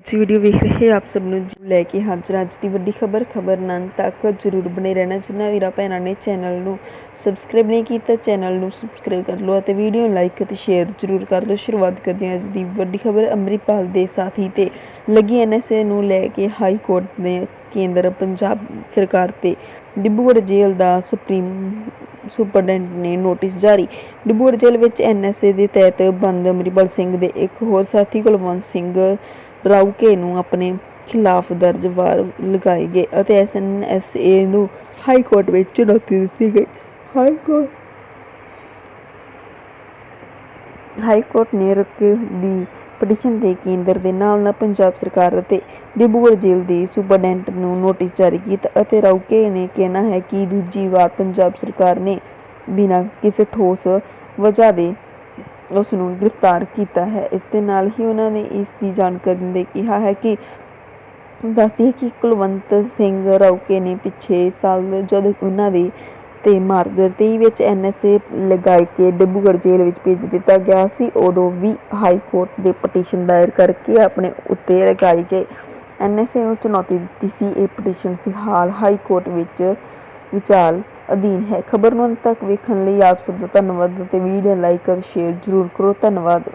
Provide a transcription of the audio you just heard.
ਅੱਜ ਵੀਡੀਓ ਵੇਖ ਰਹੇ ਆਪ ਸਭ ਨੂੰ ਲੈ ਕੇ ਹਾਜ਼ਰ ਅੱਜ ਦੀ ਵੱਡੀ ਖਬਰ ਖਬਰ ਨੰਨ ਤੱਕ ਜਰੂਰ ਬਣੇ ਰਹਿਣਾ। ਜਿਨ੍ਹਾਂ ਵੀਰਾ ਭੈਣਾਂ ਨੇ ਚੈਨਲ ਨੂੰ ਸਬਸਕ੍ਰਾਈਬ ਨਹੀਂ ਕੀਤਾ ਚੈਨਲ ਨੂੰ ਸਬਸਕ੍ਰਾਈਬ ਕਰ ਲਓ ਅਤੇ ਵੀਡੀਓ ਨੂੰ ਲਾਈਕ ਅਤੇ ਸ਼ੇਅਰ ਜਰੂਰ ਕਰ ਲਓ। ਸ਼ੁਰੂਆਤ ਕਰਦੇ ਹਾਂ ਅੱਜ ਦੀ ਵੱਡੀ ਖਬਰ ਅੰਮ੍ਰਿਤਪਾਲ ਦੇ ਸਾਥੀ ਤੇ ਲੱਗੀ ਐਨਐਸਏ ਨੂੰ ਲੈ ਕੇ ਹਾਈ ਕੋਰਟ ਨੇ ਕੇਂਦਰ ਪੰਜਾਬ ਸਰਕਾਰ ਤੇ ਡਿਬਰੂਗੜ੍ਹ ਜੇਲ੍ਹ ਦਾ ਸੁਪਰੀਮ ਸੁਪਰਡੈਂਟ ਨੇ ਨੋਟਿਸ ਜਾਰੀ। ਡਿਬਰੂਗੜ੍ਹ ਜੇਲ੍ਹ ਵਿੱਚ ਐਨਐਸਏ ਦੇ ਤਹਿਤ ਬੰਦ ਅਮਰਿਤਪਾਲ ਸਿੰਘ ਦੇ ਇੱਕ ਹੋਰ ਸਾਥੀ ਕੁਲਵੰਤ ਸਿੰਘ ਰਾਉਕੇ ਨੂੰ ਆਪਣੇ ਖਿਲਾਫ ਦਰਜ ਵਾਰ ਲਗਾਏ ਗਏ ਅਤੇ ਐਸਐਨਐਸਏ ਨੂੰ ਹਾਈ ਕੋਰਟ ਵਿੱਚ ਚੁਣੌਤੀ ਦਿੱਤੀ ਗਈ। ਹਾਈ ਕੋਰਟ ਹਾਈ ਕੋਰਟ ਨੇ ਰੁਕੇ ਦੀ ਪਟੀਸ਼ਨ ਤੇ ਕੇਂਦਰ ਦੇ ਨਾਲ ਨਾਲ ਪੰਜਾਬ ਸਰਕਾਰ ਅਤੇ ਡਿਬਰੂਗੜ੍ਹ ਜੇਲ੍ਹ ਦੇ ਸੁਪਰਡੈਂਟ ਨੂੰ ਨੋਟਿਸ ਜਾਰੀ ਕੀਤਾ ਅਤੇ ਰਾਉਕੇ ਨੇ ਕਹਿਣਾ ਹੈ ਕਿ ਦੂਜੀ ਵਾਰ ਪੰਜਾਬ ਸਰਕਾਰ ਨੇ ਬਿਨਾਂ ਕਿਸੇ ਠੋਸ ਵਜ੍ਹਾ ਦੇ ਉਸ ਨੂੰ ਗ੍ਰਿਫਤਾਰ ਕੀਤਾ ਹੈ। ਇਸ ਦੇ ਨਾਲ ਹੀ ਉਹਨਾਂ ਨੇ ਇਸ ਦੀ ਜਾਣਕਾਰੀ ਦਿੰਦੇ ਕਿਹਾ ਹੈ ਕਿ ਦੱਸਦੀ ਹੈ ਕਿ ਕੁਲਵੰਤ ਸਿੰਘ ਰਾਉਕੇ ਨੇ ਪਿਛੇ ਸਾਲ ਜਦ ਉਹਨਾਂ ਦੇ ਤੇ ਮਾਰਚ 23 ਵਿੱਚ ਐਨਐਸਏ ਲਗਾਏ ਕੇ ਡਿਬਰੂਗੜ੍ਹ ਜੇਲ੍ਹ ਵਿੱਚ ਭੇਜ ਦਿੱਤਾ ਗਿਆ ਸੀ, ਉਦੋਂ ਵੀ ਹਾਈ ਕੋਰਟ ਦੇ ਪਟੀਸ਼ਨ ਦਾਇਰ ਕਰਕੇ ਆਪਣੇ ਉੱਤੇ ਲਗਾਈ ਗਈ। ਐਨਐਸਏ ਨੂੰ ਚੁਣੌਤੀ ਦਿੱਤੀ ਸੀ। ਇਹ ਪਟੀਸ਼ਨ ਫਿਲਹਾਲ ਹਾਈ ਕੋਰਟ ਵਿੱਚ ਵਿਚਾਰ ਅਧੀਨ ਹੈ। ਖਬਰ ਨੂੰ ਅੰਤ ਤੱਕ ਵੇਖਣ ਲਈ ਆਪ ਸਭ ਦਾ ਧੰਨਵਾਦ ਅਤੇ ਵੀਡੀਓ ਲਾਈਕ ਅਤੇ ਸ਼ੇਅਰ ਜ਼ਰੂਰ ਕਰੋ। ਧੰਨਵਾਦ।